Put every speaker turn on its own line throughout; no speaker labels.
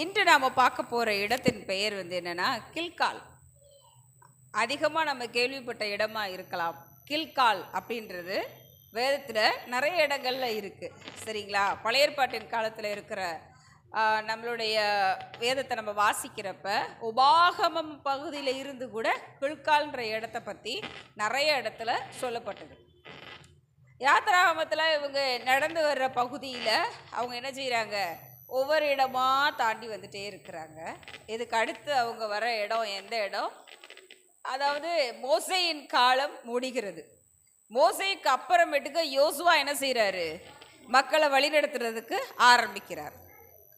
இன்று நாம் பார்க்க போகிற இடத்தின் பெயர் வந்து என்னென்னா கில்கால். அதிகமாக நம்ம கேள்விப்பட்ட இடமா இருக்கலாம். கில்கால் அப்படின்றது வேதத்தில் நிறைய இடங்கள்ல இருக்குது சரிங்களா? பழையற்பாட்டின் காலத்தில் இருக்கிற நம்மளுடைய வேதத்தை நம்ம வாசிக்கிறப்ப உபாகமம் பகுதியில் இருந்து கூட கில்கால்ன்ற இடத்த பற்றி நிறைய இடத்துல சொல்லப்பட்டது. யாத்திராமத்தில் இவங்க நடந்து வர்ற பகுதியில் அவங்க என்ன செய்கிறாங்க ஒவ்வொரு இடமாக தாண்டி வந்துட்டே இருக்கிறாங்க. இதுக்கு அடுத்து அவங்க வர இடம் எந்த இடம்? அதாவது மோசையின் காலம் முடிகிறது. மோசைக்கு அப்புறமேட்டுக்கு யோசுவா என்ன செய்கிறாரு மக்களை வழிநடத்துறதுக்கு ஆரம்பிக்கிறார்.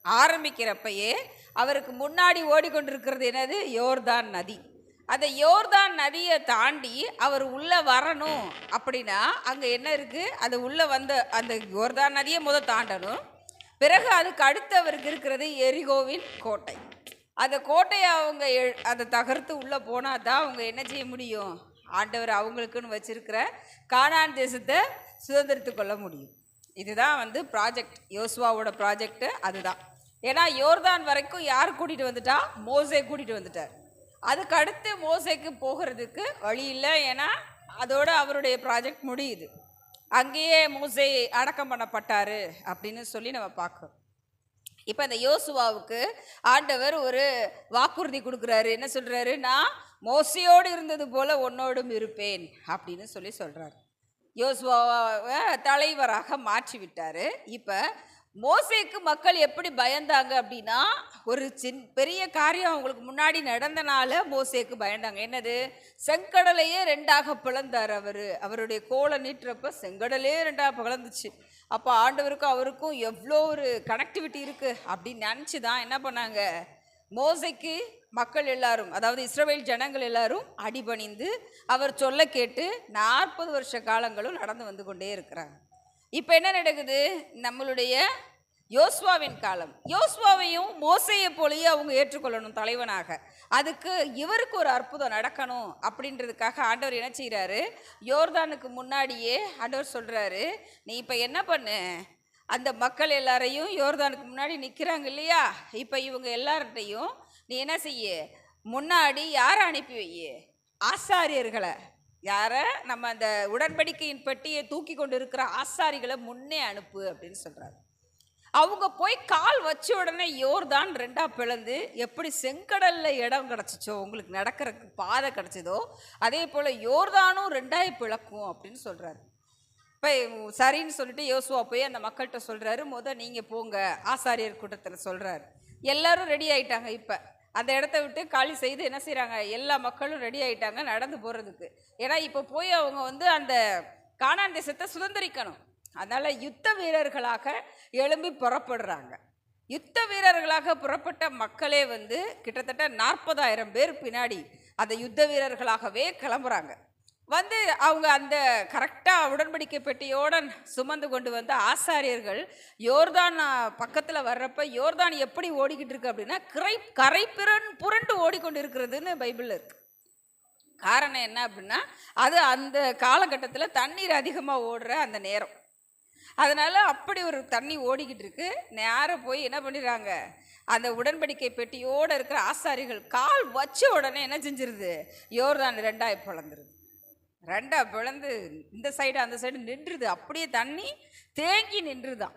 ஆரம்பிக்கிறப்பயே அவருக்கு முன்னாடி ஓடிக்கொண்டிருக்கிறது என்னது? யோர்தான் நதி. அந்த யோர்தான் நதியை தாண்டி அவர் உள்ளே வரணும் அப்படின்னா அங்கே என்ன இருக்குது அது உள்ளே வந்த அந்த யோர்தான் நதியை முத தாண்டணும். பிறகு அதுக்கு அடுத்து அவருக்கு இருக்கிறது எரிகோவின் கோட்டை. அந்த கோட்டையை அவங்க எ- அதை தகர்த்து உள்ளே போனால் தான் அவங்க என்ன செய்ய முடியும்? ஆண்டவர் அவங்களுக்குன்னு வச்சிருக்கிற காணான் தேசத்தை சுதந்திரத்து கொள்ள முடியும். இதுதான் வந்து ப்ராஜெக்ட் யோசுவாவோட ப்ராஜெக்ட்டு அதுதான். ஏன்னா யோர்தான் வரைக்கும் யார் கூட்டிகிட்டு வந்துட்டா? மோசே கூட்டிகிட்டு வந்துட்டார். அதுக்கு அடுத்து மோசைக்கு போகிறதுக்கு வழி இல்லை. ஏன்னா அதோட அவருடைய ப்ராஜெக்ட் முடியுது. அங்கேயே மோசே அடக்கம் பண்ணப்பட்டாரு அப்படின்னு சொல்லி நம்ம பார்க்குறோம். இப்போ இந்த யோசுவாவுக்கு ஆண்டவர் ஒரு வாக்குறுதி கொடுக்குறாரு. என்ன சொல்கிறாரு நான் மோசையோடு இருந்தது போல உன்னோடும் இருப்பேன் அப்படின்னு சொல்லி சொல்கிறாரு யோசுவாவை தலைவராக மாற்றி விட்டார் இப்போ மோசைக்கு மக்கள் எப்படி பயந்தாங்க அப்படின்னா ஒரு சின் பெரிய காரியம் அவங்களுக்கு முன்னாடி நடந்தனால மோசேக்கு பயந்தாங்க. என்னது? செங்கடலையே ரெண்டாக பிளந்தார் அவர். அவருடைய கோலை நீட்டுறப்ப செங்கடலே ரெண்டாக பிளந்துச்சு. அப்போ ஆண்டவருக்கும் அவருக்கும் எவ்வளோ ஒரு கனெக்டிவிட்டி இருக்குது அப்படின்னு நினச்சி தான் என்ன பண்ணாங்க? மோசைக்கு மக்கள் எல்லாரும் அதாவது இஸ்ரவேல் ஜனங்கள் எல்லாரும் அடிபணிந்து அவர் சொல்ல கேட்டு நாற்பது வருஷ காலங்களும் நடந்து வந்து கொண்டே இருக்கிறாங்க. இப்போ என்ன நடக்குது? நம்மளுடைய யோஸ்வாவின் காலம். யோஸ்வாவையும் மோசையை போலயே அவங்க ஏற்றுக்கொள்ளணும் தலைவனாக. அதுக்கு இவருக்கு ஒரு அற்புதம் நடக்கணும் அப்படின்றதுக்காக ஆண்டவர் என்ன செய்கிறாரு யோர்தானுக்கு முன்னாடியே ஆண்டவர் சொல்கிறாரு நீ இப்போ என்ன பண்ணு? அந்த மக்கள் எல்லாரையும் யோர்தானுக்கு முன்னாடி நிற்கிறாங்க இல்லையா? இப்போ இவங்க எல்லார்கிட்டையும் நீ என்ன செய்ய? முன்னாடி யாரை அனுப்பி வை ஆசாரியர்களை யாரை? நம்ம அந்த உடன்படிக்கையின் பெட்டியை தூக்கி கொண்டு இருக்கிற ஆசாரிகளை முன்னே அனுப்பு அப்படின்னு சொல்கிறாரு அவங்க போய் கால் வச்ச உடனே யோர்தான் ரெண்டாக பிளந்து எப்படி செங்கடலில் இடம் கிடச்சிச்சோ? உங்களுக்கு நடக்கிறதுக்கு பாதை கிடச்சதோ அதே போல் யோர்தானும் ரெண்டாய் பிளக்கும் அப்படின்னு சொல்கிறாரு இப்போ சரின்னு சொல்லிட்டு யோசுவா போய் அந்த மக்கள்கிட்ட சொல்கிறாரு முதல் நீங்கள் போங்க ஆசாரியர் கூட்டத்தில் சொல்கிறாரு எல்லாரும் ரெடி ஆயிட்டாங்க இப்போ. அந்த இடத்த விட்டு காலி செய்து என்ன செய்கிறாங்க எல்லா மக்களும் ரெடி ஆகிட்டாங்க நடந்து போகிறதுக்கு ஏன்னா இப்போ போய் அவங்க வந்து அந்த காணான் தேசத்தை சுதந்திரிக்கணும். அதனால் யுத்த வீரர்களாக எழும்பி புறப்படுறாங்க. யுத்த வீரர்களாக புறப்பட்ட மக்களே வந்து கிட்டத்தட்ட நாற்பதாயிரம் பேர் பின்னாடி அந்த யுத்த வீரர்களாகவே கிளம்புறாங்க. வந்து அவங்க அந்த கரெக்டாக உடன்படிக்கை பெட்டியோட சுமந்து கொண்டு வந்த ஆசாரியர்கள் யோர்தான் பக்கத்தில் வர்றப்ப யோர்தான் எப்படி ஓடிக்கிட்டு இருக்கு அப்படின்னா கரை கரை புரண்டு ஓடிக்கொண்டு இருக்கிறதுன்னு பைபிளில் இருக்குது காரணம் என்ன அப்படின்னா அது அந்த காலகட்டத்தில் தண்ணீர் அதிகமாக ஓடுற அந்த நேரம். அதனால் அப்படி ஒரு தண்ணி ஓடிக்கிட்டு இருக்கு. நேராக போய் என்ன பண்ணிடுறாங்க? அந்த உடன்படிக்கை பெட்டியோடு இருக்கிற ஆசாரிகள் கால் வச்ச உடனே என்ன செஞ்சிருது? யோர்தான் ரெண்டாய் பிளந்துருது. ரெண்டா பிளந்து இந்த சைடு அந்த சைடு நின்றுது. அப்படியே தண்ணி தேங்கி நின்றுதான்.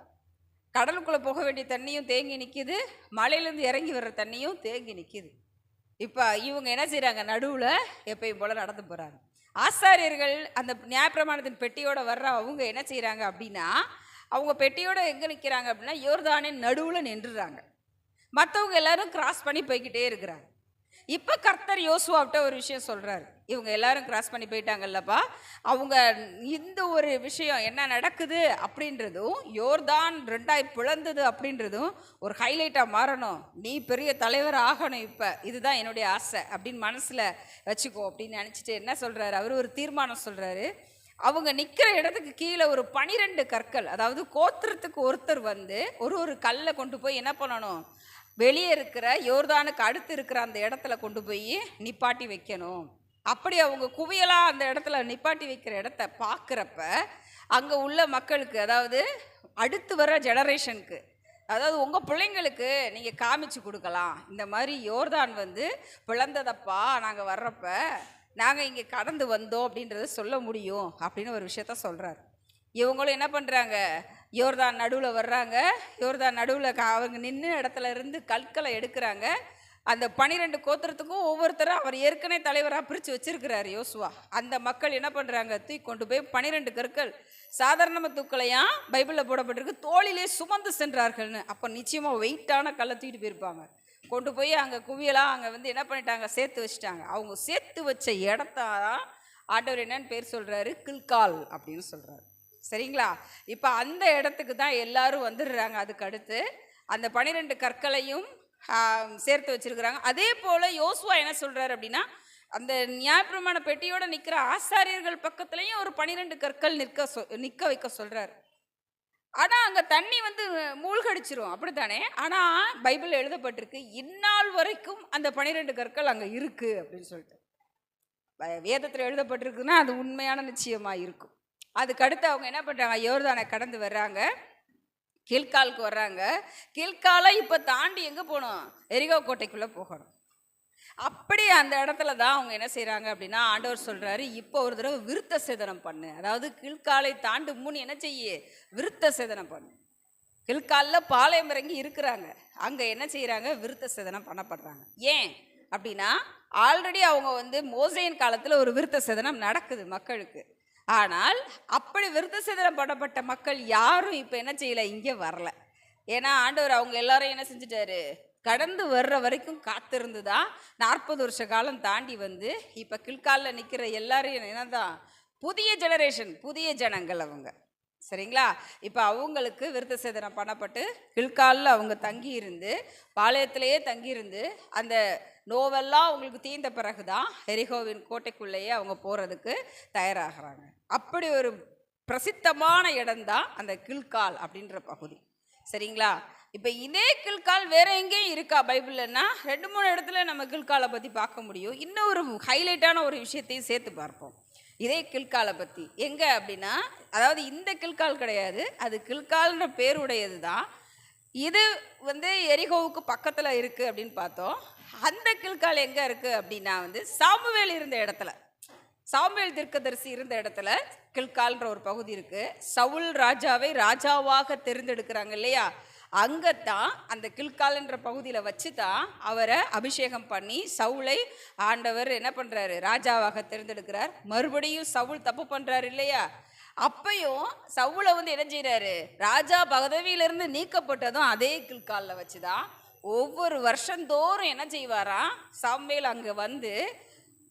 கடலுக்குள்ளே போக வேண்டிய தண்ணியும் தேங்கி நிற்கிது மலையிலேருந்து இறங்கி வர்ற தண்ணியும் தேங்கி நிற்கிது இப்போ இவங்க என்ன செய்கிறாங்க நடுவில் எப்பயும் போல் நடந்து போகிறாங்க ஆசாரியர்கள் அந்த நியாயப்பிரமாணத்தின் பெட்டியோட வர்ற அவங்க என்ன செய்கிறாங்க அப்படின்னா அவங்க பெட்டியோட எங்கே நிற்கிறாங்க அப்படின்னா யோர்தானின் நடுவில் நின்றுறாங்க. மற்றவங்க எல்லாரும் கிராஸ் பண்ணி போய்கிட்டே இருக்கிறாங்க. இப்போ கர்த்தர் யோசுவாவிட்ட ஒரு விஷயம் சொல்கிறாரு இவங்க எல்லாரும் கிராஸ் பண்ணி போயிட்டாங்கல்லப்பா. அவங்க இந்த ஒரு விஷயம் என்ன நடக்குது அப்படின்றதும் யோர்தான் ரெண்டாய் பிளந்தது அப்படின்றதும் ஒரு ஹைலைட்டாக மாறணும். நீ பெரிய தலைவர் ஆகணும் இப்போ. இதுதான் என்னுடைய ஆசை அப்படின்னு மனசில் வச்சுக்கோ அப்படின்னு நினச்சிட்டு என்ன சொல்கிறாரு அவர் ஒரு தீர்மானம் சொல்கிறாரு அவங்க நிற்கிற இடத்துக்கு கீழே ஒரு பனிரெண்டு கற்கள் அதாவது கோத்திரத்துக்கு ஒருத்தர் வந்து ஒரு ஒரு கல்லை கொண்டு போய் என்ன பண்ணணும்? வெளியே இருக்கிற யோர்தானுக்கு அடுத்து இருக்கிற அந்த இடத்துல கொண்டு போய் நிப்பாட்டி வைக்கணும். அப்படி அவங்க குவியலாக அந்த இடத்துல நிப்பாட்டி வைக்கிற இடத்த பார்க்குறப்ப அங்கே உள்ள மக்களுக்கு அதாவது அடுத்து வர ஜெனரேஷனுக்கு அதாவது உங்கள் பிள்ளைங்களுக்கு நீங்கள் காமிச்சு கொடுக்கலாம். இந்த மாதிரி யோர்தான் வந்து பிளந்ததப்பா நாங்கள் வர்றப்ப நாங்கள் இங்கே கடந்து வந்தோம் அப்படின்றத சொல்ல முடியும் அப்படின்னு ஒரு விஷயத்த சொல்கிறார் இவங்களும் என்ன பண்ணுறாங்க யோர்தான் நடுவில் வர்றாங்க. யோர்தான் நடுவில் அவங்க நின்று இடத்துல இருந்து கற்களை எடுக்கிறாங்க. அந்த பனிரெண்டு கோத்திரத்துக்கும் ஒவ்வொருத்தரும் அவர் ஏற்கனவே தலைவராக பிரித்து வச்சிருக்கிறாரு யோசுவா. அந்த மக்கள் என்ன பண்ணுறாங்க தூக்கி கொண்டு போய் பனிரெண்டு கற்கள் சாதாரணமாக தூக்கலையா? பைபிளில் போடப்பட்டிருக்கு. தோளிலே சுமந்து சென்றார்கள்னு. அப்போ நிச்சயமாக வெயிட்டான கல்லை தூக்கிட்டு போயிருப்பாங்க. கொண்டு போய் அங்கே குவியலாம் அங்கே வந்து என்ன பண்ணிட்டாங்க? சேர்த்து வச்சுட்டாங்க. அவங்க சேர்த்து வச்ச இடத்தான் ஆண்டவர் என்னன்னு பேர் சொல்கிறாரு கில்கால் அப்படின்னு சொல்கிறாரு சரிங்களா? இப்போ அந்த இடத்துக்கு தான் எல்லாரும் வந்துடுறாங்க அதுக்கு அடுத்து அந்த பனிரெண்டு கற்களையும் சேர்த்து வச்சிருக்கிறாங்க. அதே போல் யோசுவா என்ன சொல்கிறாரு அப்படின்னா அந்த நியாயப்பிரமான பெட்டியோட நிற்கிற ஆசாரியர்கள் பக்கத்துலேயும் ஒரு பனிரெண்டு கற்கள் நிற்க சொ நிற்க வைக்க சொல்கிறாரு ஆனால் அங்கே தண்ணி வந்து மூழ்கடிச்சிரும். அப்படித்தானே? ஆனால் பைபிள் எழுதப்பட்டிருக்கு இந்நாள் வரைக்கும் அந்த பனிரெண்டு கற்கள் அங்கே இருக்குது அப்படின்னு சொல்லிட்டு. வ- வேதத்தில் எழுதப்பட்டிருக்குன்னா அது உண்மையான நிச்சயமாக இருக்கும். அதுக்கு அடுத்து அவங்க என்ன பண்ணுறாங்க யோர்தானை கடந்து வர்றாங்க. கீழ்காலுக்கு வர்றாங்க. கீழ்காலை இப்போ தாண்டி எங்கே போகணும்? எரிகோ கோட்டைக்குள்ளே போகணும். அப்படி அந்த இடத்துல தான் அவங்க என்ன செய்கிறாங்க அப்படின்னா ஆண்டவர் சொல்கிறாரு இப்போ ஒரு தடவை விருத்த சேதனம் பண்ணு. அதாவது கீழ்காலை தாண்டு முன் என்ன செய்ய? விருத்த சேதனம் பண்ணு. கீழ்காலில் பாளையம் இறங்கி இருக்கிறாங்க. அங்கே என்ன செய்கிறாங்க விருத்த சேதனம் பண்ணப்படுறாங்க. ஏன் அப்படின்னா ஆல்ரெடி அவங்க வந்து மோசையின் காலத்தில் ஒரு விருத்த சேதனம் நடக்குது மக்களுக்கு. ஆனால் அப்படி விருத்த சேதனம் பண்ணப்பட்ட மக்கள் யாரும் இப்போ என்ன செய்யலை? இங்கே வரல. ஏன்னா ஆண்டவர் அவங்க எல்லாரும் என்ன செஞ்சுட்டாரு? கடந்து வர்ற வரைக்கும் காத்திருந்து தான் நாற்பது வருஷ காலம் தாண்டி வந்து இப்போ கில்காலில் நிற்கிற எல்லாரையும் என்னதான்? புதிய ஜெனரேஷன் புதிய ஜனங்கள் அவங்க. சரிங்களா? இப்போ அவங்களுக்கு விருத்த சேதனம் பண்ணப்பட்டு கில்காலில் அவங்க தங்கி இருந்து பாளையத்திலேயே தங்கியிருந்து அந்த நோவெல்லாம் அவங்களுக்கு தீர்ந்த பிறகு தான் எரிகோவின் கோட்டைக்குள்ளேயே அவங்க போகிறதுக்கு தயாராகிறாங்க. அப்படி ஒரு பிரசித்தமான இடம்தான் அந்த கில்கால் அப்படின்ற பகுதி. சரிங்களா? இப்போ இதே கில்கால் வேற எங்கேயும் இருக்கா பைபிள்னா ரெண்டு மூணு இடத்துல நம்ம கில்காலை பற்றி பார்க்க முடியும். இன்னும் ஒரு ஹைலைட்டான ஒரு விஷயத்தையும் சேர்த்து பார்ப்போம். இதே கில்காலை பற்றி எங்கே அப்படின்னா அதாவது இந்த கில்கால் கிடையாது. அது கில்கால்ன்ற பேருடையது தான் இது வந்து எரிகோவுக்கு பக்கத்தில் இருக்குது அப்படின்னு பார்த்தோம். அந்த கில்கால் எங்கே இருக்குது அப்படின்னா வந்து சாமுவேல் இருந்த இடத்துல. சாமுவேல் தீர்க்கதரிசி இருந்த இடத்துல கில்கால்ன்ற ஒரு பகுதி இருக்குது சவுல் ராஜாவை ராஜாவாக தெரிந்தெடுக்கிறாங்க இல்லையா? அங்கே தான் அந்த கில்கால்ன்ற பகுதியில் வச்சு தான் அவரை அபிஷேகம் பண்ணி சவுளை ஆண்டவர் என்ன பண்ணுறாரு ராஜாவாக தேர்ந்தெடுக்கிறார். மறுபடியும் சவுல் தப்பு பண்ணுறாரு இல்லையா? அப்பையும் சவுளை வந்து என்ன செய்கிறாரு ராஜா பதவியிலிருந்து நீக்கப்பட்டதும் அதே கில்காலில் வச்சு தான் ஒவ்வொரு வருஷந்தோறும் என்ன செய்வாராம் சாமுவேல் அங்கே வந்து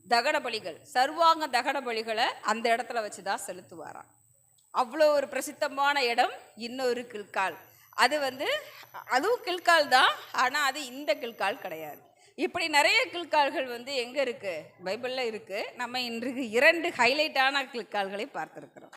தகன பலிகள் சர்வாங்க தகன பலிகளை அந்த இடத்துல வச்சு தான் செலுத்துவாராம். அவ்வளோ ஒரு பிரசித்தமான இடம் இன்னொரு கில்கால். அது வந்து அதுவும் கில்கால் தான் ஆனால் அது இந்த கில்கால் கிடையாது. இப்படி நிறைய கில்கால்கள் வந்து எங்கே இருக்குது பைபிளில் இருக்குது நம்ம இன்றைக்கு இரண்டு ஹைலைட்டான கில்கால்களை பார்த்துருக்குறோம்.